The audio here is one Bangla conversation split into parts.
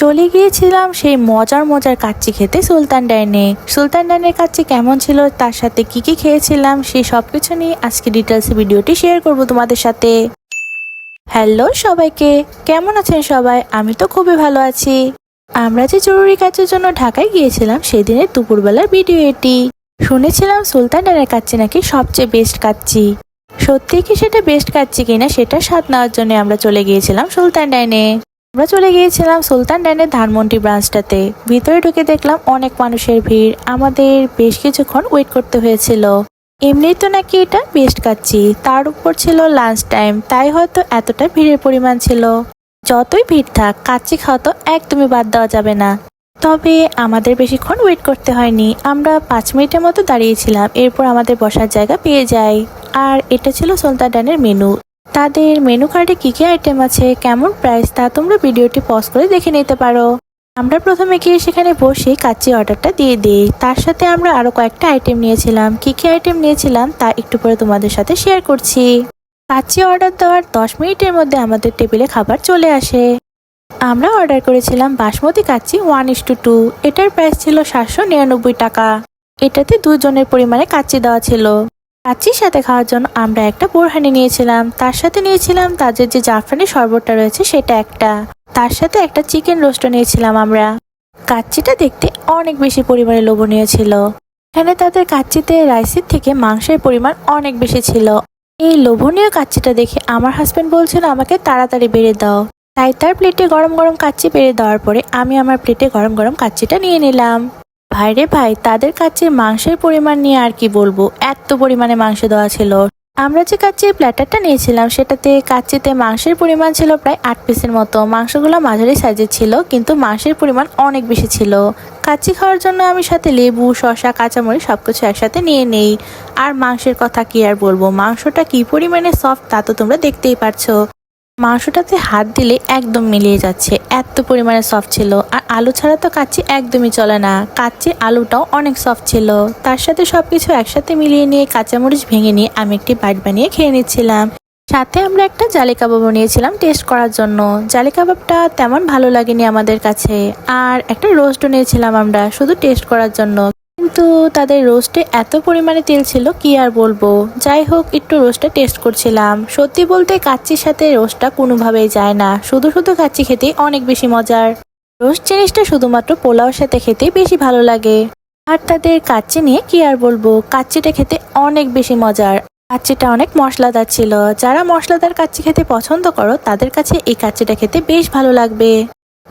চলে গিয়েছিলাম সেই মজার মজার কাচ্চি খেতে সুলতান ডাইনে। সুলতান ডাইনের কাচ্চি কেমন ছিল, তার সাথে কি কি খেয়েছিলাম সেই সব কিছু নিয়ে আজকে ডিটেলসে ভিডিওটি শেয়ার করব তোমাদের সাথে। হ্যালো সবাইকে, কেমন আছেন সবাই? আমি তো খুবই ভালো আছি। আমরা যে জরুরি কাজের জন্য ঢাকায় গিয়েছিলাম সেদিনের দুপুরবেলার ভিডিও এটি। শুনেছিলাম সুলতান ডাইনের কাচ্চি নাকি সবচেয়ে বেস্ট কাচ্চি। সত্যি কি সেটা বেস্ট কাচ্চি কিনা সেটা স্বাদ নেওয়ার জন্য আমরা চলে গিয়েছিলাম সুলতান ডাইনে। আমরা চলে গিয়েছিলাম সুলতান ডাইনের ধানমন্ডি ব্রাঞ্চটাতে ভিতরে ঢুকে দেখলাম অনেক মানুষের ভিড়। আমাদের বেশ কিছুক্ষণ ওয়েট করতে হয়েছিল। এমনি তো নাকি এটা বেস্ট কাচ্ছি তার উপর ছিল লাঞ্চ টাইম তাই হয়তো এতটা ভিড়ের পরিমাণ ছিল। যতই ভিড় থাক, কাচ্চি খাওয়া তো একদমই বাদ দেওয়া যাবে না। তবে আমাদের বেশিক্ষণ ওয়েট করতে হয়নি। আমরা পাঁচ মিনিটের মতো দাঁড়িয়েছিলাম। এরপর আমাদের বসার জায়গা পেয়ে যাই। আর এটা ছিল সুলতান ডানের মেনু তাদের মেনু কার্ডে কি কি আইটেম আছে, কেমন প্রাইস তা তোমরা ভিডিওটি পজ করে দেখে নিতে পারো। আমরা প্রথমে গিয়ে সেখানে বসে কাচ্চি অর্ডারটা দিয়ে দিই। তার সাথে আমরা আরও কয়েকটা আইটেম নিয়েছিলাম। কি কি আইটেম নিয়েছিলাম, তা একটু পরে তোমাদের সাথে শেয়ার করছি। কাচ্চি অর্ডার দেওয়ার দশ মিনিটের মধ্যে আমাদের টেবিলে খাবার চলে আসে। আমরা অর্ডার করেছিলাম basmati kacchi one is to two এটার প্রাইস ছিল সাতশো নিরানব্বই টাকা। এটাতে দুজনের পরিমাণে কাচ্চি দেওয়া ছিল। কাচ্চির সাথে খাওয়ার জন্য আমরা একটা বোরহানি নিয়েছিলাম। তার সাথে নিয়েছিলাম তাদের যে জাফরানি শরবতটা রয়েছে, সেটা একটা। তার সাথে একটা চিকেন রোস্টও নিয়েছিলাম আমরা। কাচ্চিটা দেখতে অনেক বেশি পরিমাণে লোভনীয় ছিল। এখানে তাদের কাচ্চিতে রাইসের থেকে মাংসের পরিমাণ অনেক বেশি ছিল। এই লোভনীয় কাচ্চিটা দেখে আমার হাজব্যান্ড বলছিল, আমাকে তাড়াতাড়ি বেড়ে দাও। তাই তার প্লেটে গরম গরম কাচ্চি বেড়ে দেওয়ার পরে আমি আমার প্লেটে গরম গরম কাচ্চিটা নিয়ে নিলাম। ভাইরে ভাই, তাদের কাছে মাংসের পরিমাণ নিয়ে আর কি বলব? এত পরিমাণে মাংস দেওয়া ছিল। আমরা যে কাচ্চির প্ল্যাটারটা নিয়েছিলাম, সেটাতে কাচ্চিতে মাংসের পরিমাণ ছিল প্রায় আট পিসের মতো। মাংসগুলো মাঝারি সাইজের ছিল, কিন্তু মাংসের পরিমাণ অনেক বেশি ছিল। কাচ্চি খাওয়ার জন্য আমি সাথে লেবু, শসা, কাঁচামরিচ সবকিছু একসাথে নিয়ে নেই। আর মাংসের কথা কি আর বলব? মাংসটা কি পরিমাণে সফট তা তো তোমরা দেখতেই পারছ। মাংসটাতে হাত দিলে একদম মিলিয়ে যাচ্ছে। এত পরিমাণে সফট ছিল। আর আলু ছাড়া তো কাচ্চি একদমই চলে না। কাচ্চির আলুটাও অনেক সফট ছিল। তার সাথে সবকিছু একসাথে মিলিয়ে নিয়ে কাঁচামরিচ ভেঙে নিয়ে আমি একটি বাইট বানিয়ে খেয়ে নিচ্ছিলাম। সাথে আমরা একটা জালি কাবাব নিয়েছিলাম টেস্ট করার জন্য। জালি কাবাবটা তেমন ভালো লাগেনি আমাদের কাছে। আর একটা রোস্টও নিয়েছিলাম আমরা, শুধু টেস্ট করার জন্য। কিন্তু তাদের রোস্টে এত পরিমাণে তেল ছিল, কি আর বলব? যাই হোক, একটু রোস্টটা টেস্ট করছিলাম। সত্যি বলতে কাচ্চির সাথে রোস্টটা কোনোভাবেই যায় না। শুধু শুধু কাচ্চি খেতে অনেক বেশি মজার। রোস্ট জিনিসটা শুধুমাত্র পোলাওর সাথে খেতে বেশি ভালো লাগে। আর তাদের কাচ্চি নিয়ে কি আর বলব? কাচ্চিটা খেতে অনেক বেশি মজার। কাচ্চিটা অনেক মশলাদার ছিল। যারা মশলাদার কাচ্চি খেতে পছন্দ করো, তাদের কাছে এই কাচ্চিটা খেতে বেশ ভালো লাগবে।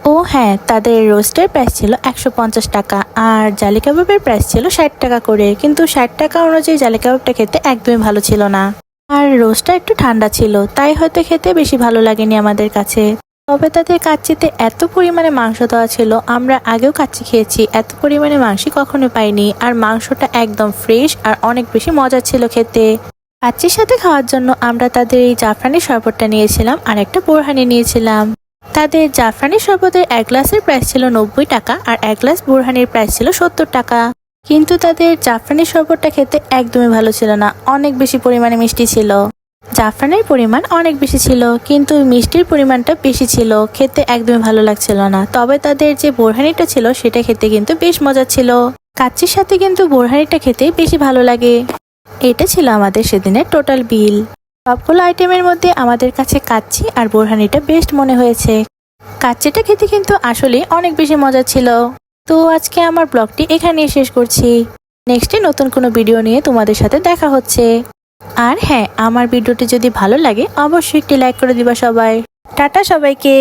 ও হ্যাঁ তাদের রোস্টের প্রাইস ছিল একশো পঞ্চাশ টাকা আর জালি কাবাবের প্রাইস ছিল ষাট টাকা করে। কিন্তু ষাট টাকা অনুযায়ী জালি কাবাবটা খেতে একদমই ভালো ছিল না। আর রোস্টটা একটু ঠান্ডা ছিল, তাই হয়তো খেতে বেশি ভালো লাগেনি আমাদের কাছে। তবে তাদের কাচ্চিতে এত পরিমাণে মাংস দেওয়া ছিল, আমরা আগেও কাচ্চি খেয়েছি, এত পরিমাণে মাংসই কখনো পাইনি। আর মাংসটা একদম ফ্রেশ আর অনেক বেশি মজা ছিল খেতে। কাচ্চির সাথে খাওয়ার জন্য আমরা তাদের এই জাফরানি শরবতটা নিয়েছিলাম আর একটা বোরহানি নিয়েছিলাম। তাদের জাফরানি শরবতের এক গ্লাসের প্রাইস ছিল নব্বই টাকা আর এক গ্লাস বোরহানির প্রাইস ছিল সত্তর টাকা। কিন্তু তাদের জাফরানি শরবতটা খেতে একদমই ভালো ছিল না, অনেক বেশি পরিমাণে মিষ্টি ছিল। জাফরানের পরিমাণ অনেক বেশি ছিল, কিন্তু মিষ্টির পরিমাণটা বেশি ছিল, খেতে একদমই ভালো লাগছিল না। তবে তাদের যে বোরহানিটা ছিল, সেটা খেতে কিন্তু বেশ মজা ছিল। কাচ্চির সাথে কিন্তু বোরহানিটা খেতে বেশি ভালো লাগে। এটা ছিল আমাদের সেদিনের টোটাল বিল সবগুলো আইটেমের মধ্যে আমাদের কাছে কাচ্চি আর বোরহানিটা বেস্ট মনে হয়েছে। কাচ্চিটা খেতে কিন্তু আসলে অনেক বেশি মজা ছিল। তো আজকে আমার ব্লগটি এখানেই শেষ করছি। নেক্সটে নতুন কোনো ভিডিও নিয়ে তোমাদের সাথে দেখা হচ্ছে। আর হ্যাঁ আমার ভিডিওটি যদি ভালো লাগে, অবশ্যই একটি লাইক করে দিবা সবাই। টাটা সবাইকে।